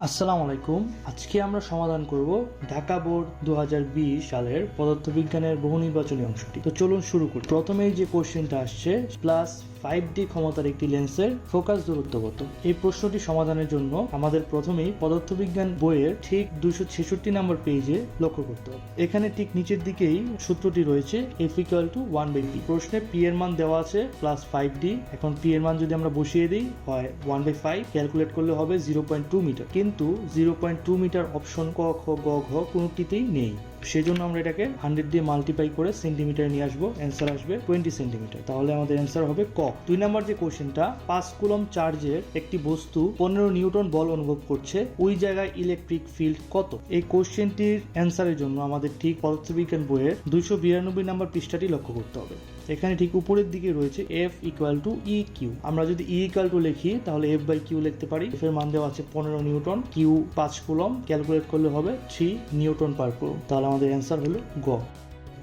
আসসালামু আলাইকুম। আজকে আমরা সমাধান করব ঢাকা বোর্ড দু হাজার বিশ সালের পদার্থবিজ্ঞানের বহু নির্বাচনী অংশটি। তো চলুন শুরু করি। প্রথমেই যে কোশ্চেনটা আসছে প্লাস ফাইভ ডি ক্ষমতার একটি লেন্সের ফোকাস দূরত্ব কত? এই প্রশ্নটি সমাধানের জন্য আমাদের প্রথমেই পদার্থবিজ্ঞান বইয়ের ঠিক দুইশো ছেষট্টি নম্বর পেজে লক্ষ্য করতে হবে। এখানে ঠিক নিচের দিকেই সূত্রটি রয়েছে F equal to one by P প্রশ্নে পি এর মান দেওয়া আছে প্লাস ফাইভ ডি এখন পি এর মান যদি আমরা বসিয়ে দিই, হয় ওয়ান বাই ফাইভ ক্যালকুলেট করলে হবে জিরো পয়েন্ট টু মিটার কিন্তু zero point two metre option ক, খ, গ, ঘ কোনোটিতেই নেই। সেজন্য আমরা এটাকে হান্ড্রেড দিয়ে মাল্টিপ্লাই করে সেন্টিমিটার নিয়ে আসব। অ্যান্সার আসবে টোয়েন্টি সেন্টিমিটার তাহলে আমাদের অ্যান্সার হবে ক। দুই নাম্বার যে কোশ্চেনটা পাঁচ কুলম চার্জের একটি বস্তু পনেরো নিউটন বল অনুভব করছে, ওই জায়গায় ইলেকট্রিক ফিল্ড কত? এই কোশ্চেনটির অ্যান্সারের জন্য আমাদের ঠিক পদার্থবিজ্ঞান বইয়ের দুইশো বিরানব্বই নাম্বার পৃষ্ঠাটি লক্ষ্য করতে হবে। এখানে ঠিক উপরের দিকে রয়েছে F equal to E Q আমরা যদি ই ইকুয়াল টু লিখি, তাহলে এফ বাই কিউ লিখতে পারি। এফ এর মান দেওয়া আছে পনেরো নিউটন। কিউ পাঁচ কুলম ক্যালকুলেট করলে হবে থ্রি নিউটন পার কুলম তাহলে আমাদের অ্যান্সার হলো গ।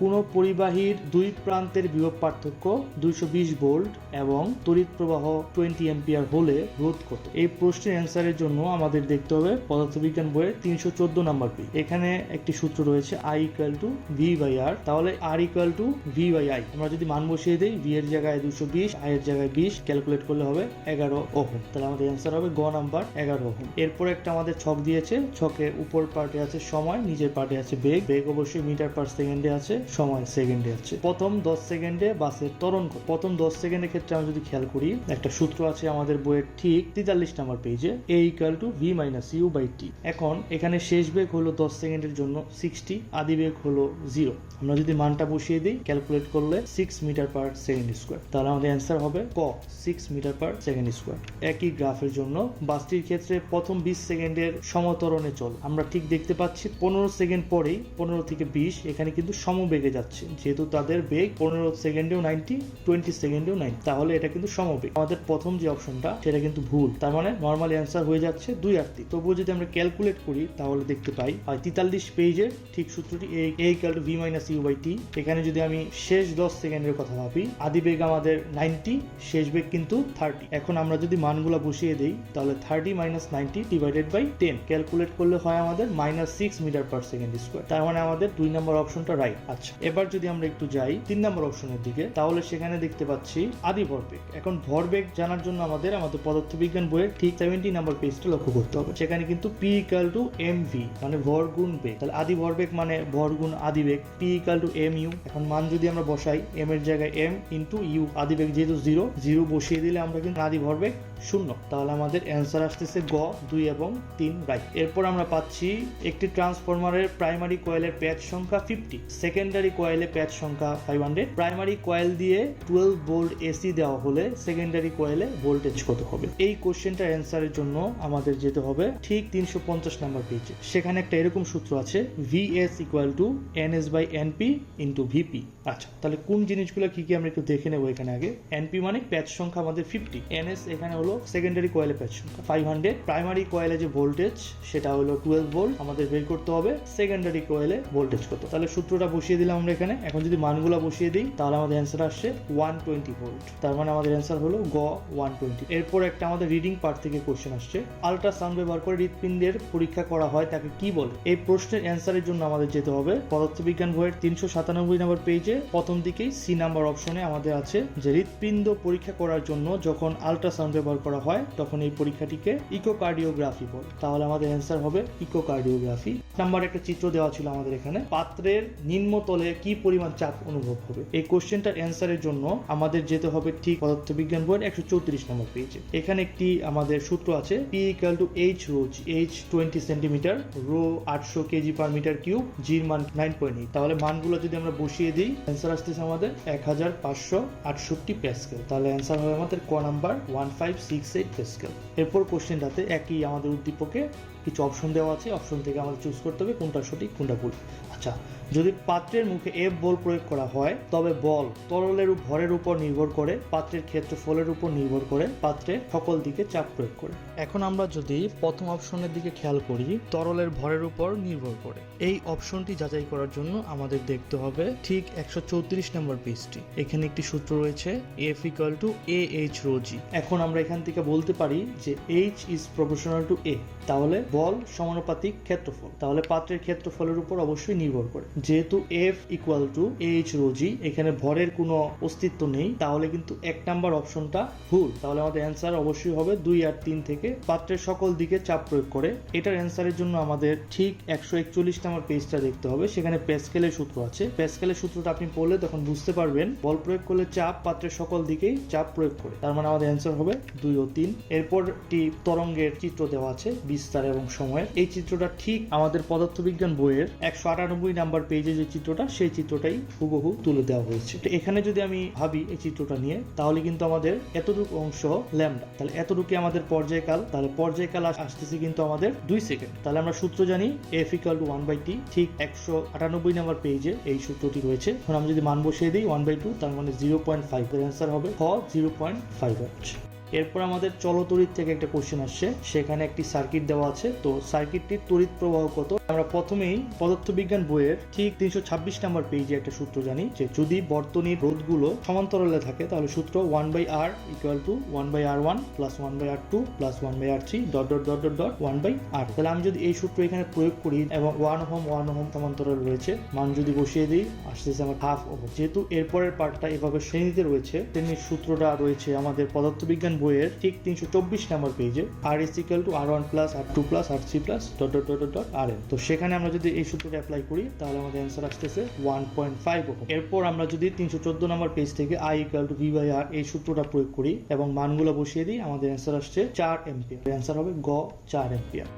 কোনো পরিবাহীর দুই প্রান্তের বিভব পার্থক্য দুইশো বিশ ভোল্ট এবং তড়িৎ প্রবাহ টোয়েন্টি এম্পিয়ার হলে রোধ কত এই প্রশ্নের অ্যান্সারের জন্য আমাদের দেখতে হবে পদার্থবিজ্ঞান বইয়ের তিনশো চোদ্দ নাম্বার পি এখানে একটি সূত্র রয়েছে I equal to V by R তাহলে R equal to V by I আমরা যদি মান বসিয়ে দিই ভি এর জায়গায় দুশো বিশ আই এর জায়গায় বিশ, ক্যালকুলেট করলে হবে এগারো ওহম। তাহলে আমাদের অ্যান্সার হবে গ নাম্বার, এগারো ওহম। এরপর একটা আমাদের ছক দিয়েছে ছকের উপর পার্টে আছে সময়, নিচের পার্টে আছে বেগ। বেগ অবশ্যই মিটার পার সেকেন্ডে আছে। সময় সেকেন্ডে আছে। প্রথম দশ সেকেন্ডে বাসের ত্বরণ? প্রথম দশ সেকেন্ডের ক্ষেত্রে আমরা যদি খেয়াল করি, একটা সূত্র আছে আমাদের বইয়ের ঠিক তেতাল্লিশ নাম্বার পেজে A equal to V minus U by T এখন এখানে শেষ বেগ হলো দশ সেকেন্ডের জন্য সিক্সটি আদি বেগ হলো জিরো আমরা যদি মানটা বসিয়ে দিই ক্যালকুলেট করলে six metre per second square তাহলে আমাদের অ্যান্সার হবে ক six metre per second square একই গ্রাফের জন্য বাসটির ক্ষেত্রে প্রথম বিশ সেকেন্ডের সমতরণে চল। আমরা ঠিক দেখতে পাচ্ছি, পনেরো সেকেন্ড পরেই, পনেরো থেকে বিশ, এখানে কিন্তু সমবেগে যাচ্ছে। যেহেতু তাদের বেগ পনেরো সেকেন্ডেও নাইনটি টোয়েন্টি সেকেন্ডেও নাইনটি তাহলে এটা কিন্তু সমবেগ। আমাদের প্রথম যে অপশনটা, সেটা কিন্তু ভুল। তার মানে নর্মালি অ্যান্সার হয়ে যাচ্ছে দুই আর তিন। তবুও যদি আমরা ক্যালকুলেট করি, তাহলে দেখতে পাই হয় তেতাল্লিশ পেজের ঠিক সূত্রটি A equal to V minus U by T এখানে যদি আমি শেষ দশ সেকেন্ডের কথা ভাবি, আদি বেগ আমাদের নাইনটি শেষ বেগ কিন্তু থার্টি এখন আমরা যদি মানগুলো বসিয়ে দিই, তাহলে thirty minus ninety divided by ten calculate করলে হয় আমাদের minus six metre per second square তার মানে আমাদের দুই নম্বর অপশনটা রাইট আচ্ছা এবার যদি আমরা একটু যাই তিন নম্বর অপশনের দিকে, তাহলে সেখানে দেখতে পাচ্ছি আদি ভরবেগ। এখন ভরবেগ জানার জন্য আমাদের আমাদের পদার্থবিজ্ঞান বইয়ের ঠিক সেভেন্টি নাম্বার পেজটা লক্ষ্য করতে হবে। সেখানে কিন্তু P equal to M V মানে ভর গুণ বেগ। তাহলে আদি ভরবেগ মানে ভর গুণ আদি বেগ। P equal to M U এখন মান যদি আমরা বসাই এম এর জায়গায় এম ইন্টু ইউ আদি বেগ যেহেতু জিরো জিরো বসিয়ে দিলে আমরা কিন্তু আদি ভরবেগ শূন্য। তাহলে আমাদের অ্যান্সার আসতেছে গ, দুই এবং তিন রাইট এরপর আমরা পাচ্ছি একটি ট্রান্সফরমারের প্রাইমারি কয়েলের প্যাচ সংখ্যা ফিফটি সেকেন্ডারি কয়েলে প্যাচ সংখ্যা ফাইভ হান্ড্রেড প্রাইমারি কয়েল দিয়ে টুয়েলভ ভোল্ট এসি দেওয়া হলে সেকেন্ডারি কয়েলে ভোল্টেজ কত হবে? এই কোশ্চেনটার অ্যান্সারের জন্য আমাদের যেতে হবে ঠিক তিনশো পঞ্চাশ নাম্বার পেজে সেখানে একটা এরকম সূত্র আছে VS equal to N S by NP into VP আচ্ছা তাহলে কোন জিনিসগুলো কি কি আমরা একটু দেখে নেব এখানে আগে? এনপি মানে প্যাচ সংখ্যা আমাদের ফিফটি এনএস এখানে হলো সেকেন্ডারি কয়েলে প্যাচ ফাইভ হান্ড্রেড প্রাইমারি কয়েলে যে ভোল্টেজ সেটা হলো টুয়েলভ ভোল্ট আমাদের বের করতে হবে সেকেন্ডারি কয়েলে ভোল্টেজ কত। তাহলে সূত্রটা বসিয়ে দিলাম আমরা এখানে। এখন যদি মানগুলো বসিয়ে দিই, তাহলে আমাদের অ্যান্সার আসছে ওয়ান টোয়েন্টি ভোল্ট তার মানে আমাদের অ্যান্সার হলো গ ওয়ান টোয়েন্টি এরপর একটা আমাদের রিডিং পার্ট থেকে কোশ্চেন আসছে। আল্ট্রাসাউন্ড ব্যবহার করে হৃৎপিণ্ডের পরীক্ষা করা হয় তাকে কি বলে? এই প্রশ্নের অ্যান্সারের জন্য আমাদের যেতে হবে পদার্থবিজ্ঞান বইয়ের তিনশো সাতানব্বই নম্বর পেজে প্রথম দিকেই সি নাম্বার অপশনে আমাদের আছে যে হৃৎপিণ্ড পরীক্ষা করার জন্য যখন আল্ট্রাসাউন্ড ব্যবহার করা হয়, তখন এই পরীক্ষাটিকে ইকোকার্ডিওগ্রাফি বলে। তাহলে আমাদের অ্যান্সার হবে ইকোকার্ডিওগ্রাফি। নাম্বার একটা চিত্র দেওয়া ছিল আমাদের এখানে। পাত্রের নিম্নতলে কি পরিমাণ চাপ অনুভব হবে? এই কোশ্চেনটার অ্যান্সারের জন্য আমাদের যেতে হবে ঠিক পদার্থবিজ্ঞান বইয়ের একশো চৌত্রিশ নম্বর পেজে এখানে একটি আমাদের সূত্র আছে P equal to H rho H twenty centimetre rho আটশো কেজি পার মিটার কিউব জির মান নাইন পয়েন্ট এইট তাহলে মানগুলো যদি আমরা বসিয়ে দিই অ্যান্সার আসতেছে আমাদের এক হাজার পাঁচশো আটষট্টি প্যাসকেল তাহলে অ্যান্সার হবে আমাদের ক number one five six eight pascal এরপর কোশ্চেনটাতে একই আমাদের উদ্দীপকে কিছু অপশন দেওয়া আছে অপশন থেকে আমাদের চুজ করতে হবে কোনটা সঠিক, কোনটা ভুল। আচ্ছা যদি পাত্রের মুখে এফ বল প্রয়োগ করা হয়, তবে বল তরলের ভরের উপর নির্ভর করে, পাত্রের ক্ষেত্রফলের উপর নির্ভর করে, পাত্রে সকল দিকে চাপ প্রয়োগ করে। এখন আমরা যদি প্রথম অপশনের দিকে খেয়াল করি, তরলের ভরের উপর নির্ভর করে। এই অপশনটি যাচাই করার জন্য আমাদের দেখতে হবে ঠিক একশো চৌত্রিশ নম্বর পেজটি। এখানে একটি সূত্র রয়েছে F equal to A H rho g এখন আমরা এখান থেকে বলতে পারি যে H is proportional to A তাহলে বল সমানুপাতিক ক্ষেত্রফল। তাহলে পাত্রের ক্ষেত্রফলের উপর অবশ্যই নির্ভর করে। যেহেতু F equal to H rho G এখানে ভরের কোনো অস্তিত্ব নেই, তাহলে কিন্তু এক নাম্বার অপশনটা ভুল। তাহলে আমাদের অ্যান্সার অবশ্যই হবে দুই আর তিন থেকে পাত্রের সকল দিকে চাপ প্রয়োগ করে। এটার অ্যান্সারের জন্য আমাদের ঠিক একশো একচল্লিশ নাম্বার পেজটা দেখতে হবে। সেখানে প্যাসকেলের সূত্র আছে। প্যাসকেলের সূত্রটা আপনি পড়লে তখন বুঝতে পারবেন, বল প্রয়োগ করলে চাপ পাত্রের সকল দিকেই চাপ প্রয়োগ করে। তার মানে আমাদের অ্যান্সার হবে দুই ও তিন। এরপর একটি তরঙ্গের চিত্র দেওয়া আছে, বিস্তার এবং সময়ের এই চিত্রটা ঠিক আমাদের পদার্থবিজ্ঞান বইয়ের একশো আটানব্বই নাম্বার পেজে যে চিত্রটা, সেই চিত্রটাই হুবহু তুলে দেওয়া হয়েছে। তো এখানে যদি আমি ভাবি এই চিত্রটা নিয়ে, তাহলে কিন্তু আমাদের এতটুকু অংশ ল্যামডা তাহলে এতটুকু আমাদের পর্যায়কাল, তাহলে পর্যায়কাল আস- আসতেছে কিন্তু আমাদের দুই সেকেন্ড তাহলে আমরা সূত্র জানি F equal to one by T ঠিক একশো আটানব্বই নাম্বার পেজে এই সূত্রটি রয়েছে। এখন আমি যদি মান বসিয়ে দিই ওয়ান বাই টু তার মানে জিরো পয়েন্ট ফাইভ অ্যান্সার হবে হ জিরো পয়েন্ট ফাইভ এরপর আমাদের চলতড়িৎ থেকে একটা কোশ্চেন আসছে। সেখানে একটি সার্কিট দেওয়া আছে। তো সার্কিটটির তড়িৎ প্রবাহ কত? আমরা প্রথমেই পদার্থবিজ্ঞান বইয়ের ঠিক তিনশো ছাব্বিশ নাম্বার পেজে একটা সূত্র জানি যে, যদি বর্তনীর রোধগুলো সমান্তরালে থাকে, তাহলে সূত্র one by R equal to one by R one plus one by R two plus one by R three dot dot dot dot dot one by R তাহলে আমি যদি এই সূত্র এখানে প্রয়োগ করি এবং ওয়ান হোম ওয়ান হোম সমান্তরাল রয়েছে, মান যদি বসিয়ে দিই, আসতেছে আমার হাফ ওহম যেহেতু এরপরের পার্টটা এভাবে শ্রেণীতে রয়েছে তেমনি সূত্রটা রয়েছে আমাদের পদার্থবিজ্ঞান বইয়ের ঠিক তিনশো চব্বিশ নাম্বার পেজে R is equal to R one plus R two plus R three plus dot dot dot dot R N তো সেখানে আমরা যদি এই সূত্রটা অ্যাপ্লাই করি, তাহলে আমাদের অ্যান্সার আসতেছে ওয়ান পয়েন্ট ফাইভ ওহম। এরপর আমরা যদি তিনশো চোদ্দ নাম্বার পেজ থেকে I equal to V by R এই সূত্রটা প্রয়োগ করি এবং মানগুলো বসিয়ে দিই, আমাদের অ্যান্সার আসছে চার এম্পিয়ার অ্যান্সার হবে গ, চার এম্পিয়ার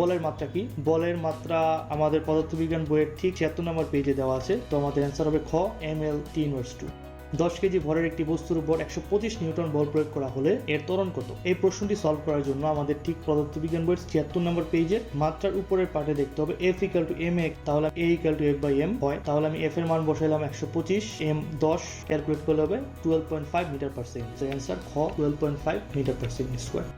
বলের মাত্রা কি? বলের মাত্রা আমাদের পদার্থবিজ্ঞান বইয়ের ঠিক ছিয়াত্তর নম্বর পেজে দেওয়া আছে, তো আমাদের অ্যান্সার হবে খ M L T inverse two দশ কেজি ভরের একটি বস্তুর উপর একশো পঁচিশ নিউটন বল প্রয়োগ করা হলে এর ত্বরণ কত? এই প্রশ্নটি সলভ করার জন্য আমাদের ঠিক পদার্থবিজ্ঞান বইয়ের ছিয়াত্তর নম্বর পেজে মাত্রার উপরের পার্টে দেখতে হবে। এফ ইকাল টু এম এক তাহলে A equal to F by M হয়। তাহলে আমি এফ এর মান বসাইলাম একশো পঁচিশ এম দশ ক্যালকুলেট করলে হবে twelve point five metre per second answer খ twelve point five metre per second square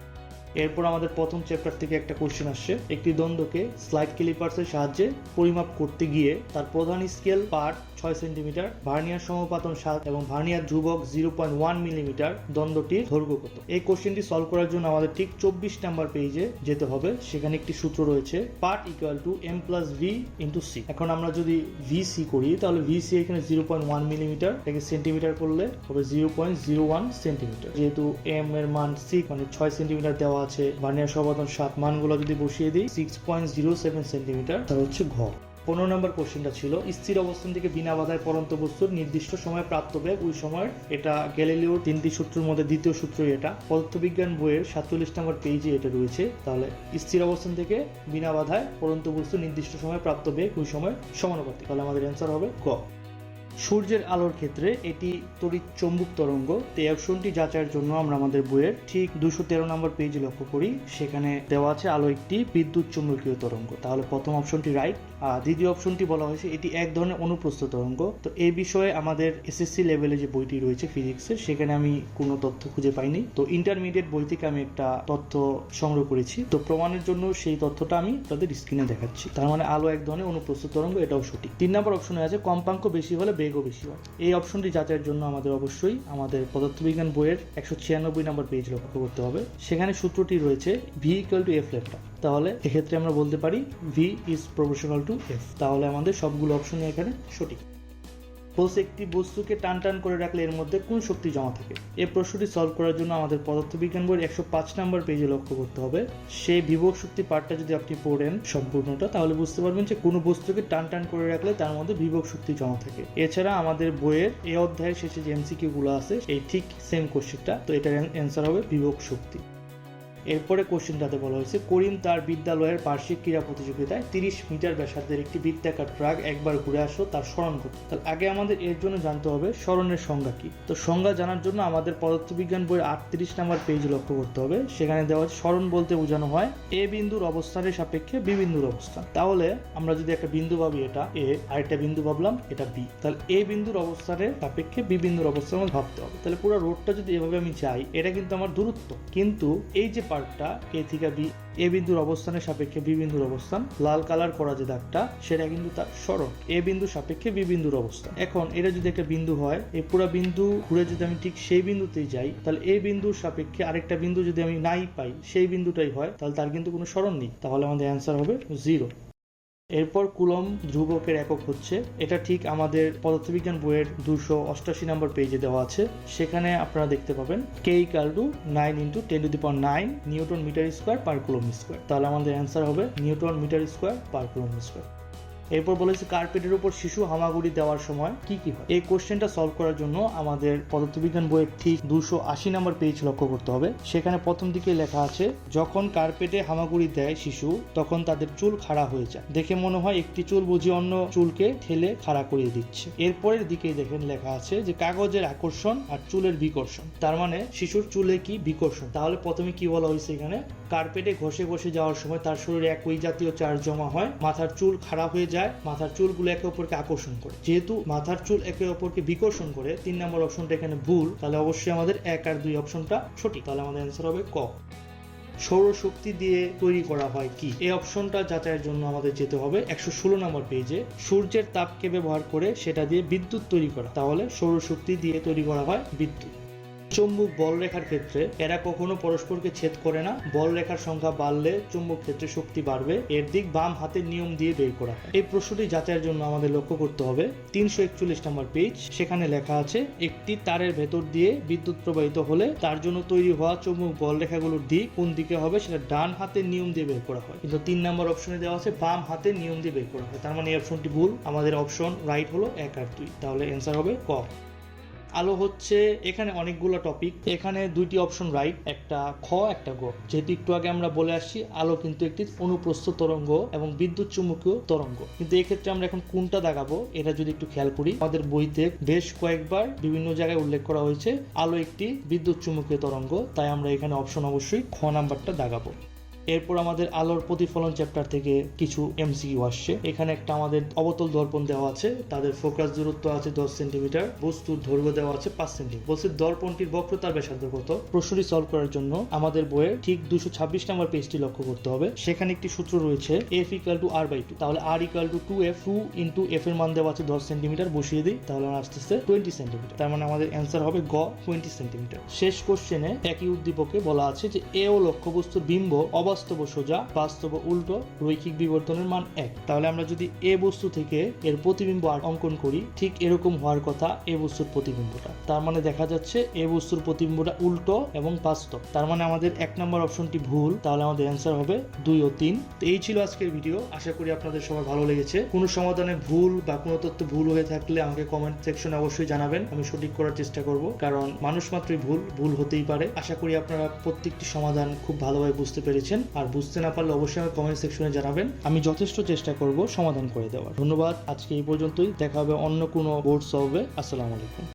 এরপর আমাদের প্রথম চ্যাপ্টার থেকে একটা কোশ্চেন আসছে। একটি দ্বন্দ্বকে স্লাইড ক্লিপার্সের সাহায্যে পরিমাপ করতে গিয়ে তার প্রধান স্কেল পার্ট ছয় সেন্টিমিটার, ভার্নিয়ার সমপাতন সাত এবং ভার্নিয়ার ধ্রুবক জিরো পয়েন্ট ওয়ান মিলিমিটার দ্বন্দ্বটির দৈর্ঘ্য কত? এই কোশ্চেনটি সলভ করার জন্য আমাদের ঠিক চব্বিশ নাম্বার পেজে যেতে হবে। সেখানে একটি সূত্র রয়েছে part equal to M plus V into C এখন আমরা যদি ভি সি করি, তাহলে ভি সি এখানে জিরো পয়েন্ট ওয়ান মিলিমিটার এটাকে সেন্টিমিটার করলে হবে zero point zero one centimetre যেহেতু এম এর মান সিক্স মানে ছয় সেন্টিমিটার দেওয়া আছে, ভার্নিয়ার সমপাতন সাত, মানগুলো যদি বসিয়ে দিই six point zero seven centimetre তাহলে হচ্ছে ঘ। পনেরো নম্বর কোশ্চেনটা ছিল, স্থির অবস্থান থেকে বিনা বাধায় পরন্ত বস্তুর নির্দিষ্ট সময় প্রাপ্ত বেগ ওই সময়ের এটা গ্যালিলিওর তিনটি সূত্রের মধ্যে দ্বিতীয় সূত্র এটা। পদার্থবিজ্ঞান বইয়ের সাতচল্লিশ নম্বর পেজে এটা রয়েছে। তাহলে স্থির অবস্থান থেকে বিনা বাধায় পরন্ত বস্তুর নির্দিষ্ট সময় প্রাপ্ত বেগ ওই সময় সমানুপাতিক। তাহলে আমাদের অ্যান্সার হবে ক। সূর্যের আলোর ক্ষেত্রে এটি তড়িৎ চৌম্বক তরঙ্গ। তো অপশনটি যাচাইয়ের জন্য আমরা আমাদের বইয়ের ঠিক দুশো তেরো নম্বর পেজে লক্ষ্য করি। সেখানে দেওয়া আছে আলো একটি বিদ্যুৎ চুম্বকীয় তরঙ্গ। তাহলে প্রথম অপশনটি রাইট আর দ্বিতীয় অপশনটি বলা হয়েছে এটি এক ধরনের অনুপ্রস্থ তরঙ্গ। তো এই বিষয়ে আমাদের এসএসসি লেভেলে যে বইটি রয়েছে ফিজিক্সের সেখানে আমি কোনো তথ্য খুঁজে পাইনি। তো ইন্টারমিডিয়েট বই থেকে আমি একটা তথ্য সংগ্রহ করেছি। তো প্রমাণের জন্য সেই তথ্যটা আমি তাদের স্ক্রিনে দেখাচ্ছি। তার মানে আলো এক ধরনের অনুপ্রস্থ তরঙ্গ, এটাও সঠিক। তিন নম্বর অপশনে আছে, কম্পাঙ্ক বেশি হলে বেগও বেশি হয়। এই অপশনটি যাচাইয়ের জন্য আমাদের অবশ্যই আমাদের পদার্থবিজ্ঞান বইয়ের একশো ছিয়ানব্বই নম্বর পেজ লক্ষ্য করতে হবে। সেখানে সূত্রটি রয়েছে ভি ইকুয়াল টু এফ লেফটা তাহলে এক্ষেত্রে আমরা বলতে পারি V is proportional to F তাহলে আমাদের সবগুলো অপশনই এখানে সঠিক। বলছে একটি বস্তুকে টান টান করে রাখলে এর মধ্যে কোন শক্তি জমা থাকে? এই প্রশ্নটি সলভ করার জন্য আমাদের পদার্থবিজ্ঞান বইয়ের একশো পাঁচ নম্বর পেজে লক্ষ্য করতে হবে। সেই বিভব শক্তি পার্টটা যদি আপনি পড়েন সম্পূর্ণটা, তাহলে বুঝতে পারবেন যে কোনো বস্তুকে টান টান করে রাখলে তার মধ্যে বিভব শক্তি জমা থাকে। এছাড়া আমাদের বইয়ের এই অধ্যায়ের শেষে যে এমসিকিউ গুলো আছে, এই ঠিক সেম কোশ্চেনটা তো এটার অ্যান্সার হবে বিভব শক্তি। এরপরে কোশ্চেনটাতে বলা হয়েছে, করিম তার বিদ্যালয়ের বার্ষিক ক্রীড়া প্রতিযোগিতায় তিরিশ মিটার ব্যাসার্ধের একটি বৃত্তাকার ট্রাক একবার ঘুরে আসো, তার স্মরণ করতে। আগে আমাদের এর জন্য জানতে হবে, স্মরণের সংজ্ঞা কি? তো সংজ্ঞা জানার জন্য আমাদের পদার্থবিজ্ঞান বইয়ের আটত্রিশ নাম্বার পেজ লক্ষ্য করতে হবে, সেখানে দেওয়া স্মরণ বলতে বোঝানো হয় এ বিন্দুর অবস্থানের সাপেক্ষে বি বিন্দুর অবস্থান। তাহলে আমরা যদি একটা বিন্দু ভাবি, এটা এ, আরেকটা বিন্দু ভাবলাম, এটা বি। তাহলে এ বিন্দুর অবস্থানের সাপেক্ষে বি বিন্দুর অবস্থান ভাবতে হবে। তাহলে পুরো রোডটা যদি এভাবে আমি যাই এটা কিন্তু আমার দূরত্ব। কিন্তু এই যে পার্টটা এ থেকে বি, এ বিন্দুর অবস্থানের সাপেক্ষে বি বিন্দুর অবস্থান, লাল কালার করা যে দাগটা, সেটা কিন্তু তার সরণ। এ বিন্দু সাপেক্ষে বি বিন্দুর অবস্থান। এখন এটা যদি একটা বিন্দু হয়, এই পুরো বিন্দু ঘুরে যদি আমি ঠিক সেই বিন্দুতেই যাই, তাহলে এই বিন্দুর সাপেক্ষে আরেকটা বিন্দু যদি আমি নাই পাই, সেই বিন্দুটাই হয়, তাহলে তার কিন্তু কোনো সরণ নেই। তাহলে আমাদের অ্যান্সার হবে জিরো এরপর কুলম ধ্রুবকের একক হচ্ছে। এটা ঠিক আমাদের পদার্থবিজ্ঞান বইয়ের দুশো অষ্টাশি নম্বর পেজে দেওয়া আছে। সেখানে আপনারা দেখতে পাবেন K equal to nine into ten to the power nine newton metre square per coulomb square তাহলে আমাদের অ্যান্সার হবে newton metre square per coulomb square এরপর বলেছে, কার্পেটের উপর শিশু হামাগুড়ি দেওয়ার সময় কি কি হয়? এই কোশ্চেনটা সলভ করার জন্য আমাদের পদার্থবিজ্ঞান বইয়ের ঠিক দুশো আশি নম্বর পেজ লক্ষ্য করতে হবে। সেখানে প্রথম দিকে লেখা আছে, যখন কার্পেটে হামাগুড়ি দেয় শিশু, তখন তাদের চুল খাড়া হয়ে যায়। দেখে মনে হয় একটি চুল বুঝি অন্য চুলকে ঠেলে খাড়া করিয়ে দিচ্ছে। এরপরের দিকে দেখেন লেখা আছে যে, কাগজের আকর্ষণ আর চুলের বিকর্ষণ। তার মানে শিশুর চুলে কি বিকর্ষণ? তাহলে প্রথমে কি বলা হয়েছে এখানে? কার্পেটে ঘষে ঘষে যাওয়ার সময় তার শরীরে একই জাতীয় চার্জ জমা হয়, মাথার চুল খাড়া হয়ে যায় মাথার চুলগুলো একে অপরকে আকর্ষণ করে। যেহেতু মাথার চুল একে অপরকে বিকর্ষণ করে, তিন নম্বর অপশনটা এখানে ভুল, তাহলে অবশ্যই আমাদের এক আর দুই অপশনটা সঠিক। তাহলে আমাদের অ্যান্সার হবে ক। সৌরশক্তি দিয়ে তৈরি করা হয় কি? এই অপশনটা যাচাইয়ের জন্য আমাদের যেতে হবে একশো ষোলো নম্বর পেজে সূর্যের তাপকে ব্যবহার করে সেটা দিয়ে বিদ্যুৎ তৈরি করা। তাহলে সৌরশক্তি দিয়ে তৈরি করা হয় বিদ্যুৎ। চুম্বক বল রেখার ক্ষেত্রে এরা কখনো পরস্পরকে ছেদ করে না। বল রেখার সংখ্যা বাড়লে চুম্বক ক্ষেত্রে শক্তি বাড়বে। এর দিক বাম হাতের নিয়ম দিয়ে বের করা হয়। এই প্রশ্নটি যাচাইয়ের জন্য আমাদের লক্ষ্য করতে হবে। তিনশো একচল্লিশ নম্বর পেজ, সেখানে লেখা আছে, একটি তারের ভেতর দিয়ে বিদ্যুৎ প্রবাহিত হলে তার জন্য তৈরি হওয়া চুম্বক বল রেখাগুলোর দিক কোন দিকে হবে সেটা ডান হাতের নিয়ম দিয়ে বের করা হয়। কিন্তু তিন নম্বর অপশনে দেওয়া আছে, বাম হাতের নিয়ম দিয়ে বের করা হয়। তার মানে এই অপশনটি ভুল। আমাদের অপশন রাইট হলো এক আর দুই। তাহলে অ্যান্সার হবে ক। আলো হচ্ছে, এখানে অনেকগুলো টপিক এখানে দুইটি অপশন রাইট একটা খ, একটা গ। যেহেতু একটু আগে আমরা বলে আসছি, আলো কিন্তু একটি অনুপ্রস্থ তরঙ্গ এবং বিদ্যুৎ চুম্বকীয় তরঙ্গ। কিন্তু এক্ষেত্রে আমরা এখন কোনটা দাগাবো এটা যদি একটু খেয়াল করি, আমাদের বইতে বেশ কয়েকবার বিভিন্ন জায়গায় উল্লেখ করা হয়েছে, আলো একটি বিদ্যুৎ চুম্বকীয় তরঙ্গ, তাই আমরা এখানে অপশন অবশ্যই খ নাম্বারটা দাগাবো এরপর আমাদের আলোর প্রতিফলন চ্যাপ্টার থেকে কিছু এমসিকিউ আসছে। এখানে একটা আমাদের অবতল দর্পণ দেওয়া আছে, তাদের ফোকাস দূরত্ব আছে দশ সেন্টিমিটার বস্তুর দৈর্ঘ্য দেওয়া আছে পাঁচ সেন্টিমিটার বলছে দর্পণটির বক্রতার ব্যাসার্ধ কত? প্রশ্নটি সলভ করার জন্য আমাদের বইয়ের ঠিক দুশো ছাব্বিশ নম্বর পেজটি লক্ষ্য করতে হবে। সেখানে একটি সূত্র রয়েছে F equal to R by two তাহলে R equal to two F two into F এর মান দেওয়া আছে দশ সেন্টিমিটার বসিয়ে দিই, তাহলে আমার আসতে আসতে টোয়েন্টি সেন্টিমিটার তার মানে আমাদের অ্যান্সার হবে গ টোয়েন্টি সেন্টিমিটার শেষ কোশ্চেনে একই উদ্দীপকে বলা আছে যে এ ও লক্ষ্যবস্তুর বিম্ব অবাস্তব সোজা, বাস্তব উল্টো, রৈখিক বিবর্তনের মান এক। তাহলে আমরা যদি এ বস্তু থেকে এর প্রতিবিম্ব অঙ্কন করি, ঠিক এরকম হওয়ার কথা এ বস্তুর প্রতিবিম্বটা। তার মানে দেখা যাচ্ছে এ বস্তুর প্রতিবিম্বটা উল্টো এবং বাস্তব। তার মানে আমাদের এক নম্বর অপশনটি ভুল। তাহলে আমাদের অ্যান্সার হবে দুই ও তিন। তো এই ছিল আজকের ভিডিও। আশা করি আপনাদের সবার ভালো লেগেছে। কোনো সমাধানে ভুল বা কোনো তথ্য ভুল হয়ে থাকলে আমাকে কমেন্ট সেকশনে অবশ্যই জানাবেন। আমি সঠিক করার চেষ্টা করব। কারণ মানুষ মাত্রই ভুল ভুল হতেই পারে। আশা করি আপনারা প্রত্যেকটি সমাধান খুব ভালোভাবে বুঝতে পেরেছেন। আর বুঝতে না পারলে অবশ্যই আমার কমেন্ট সেকশনে জানাবেন। আমি যথেষ্ট চেষ্টা করব সমাধান করে দেওয়ার। ধন্যবাদ। আজকে এই পর্যন্তই। দেখা হবে অন্য কোনো বোর্ড সলভে আসসালামু আলাইকুম।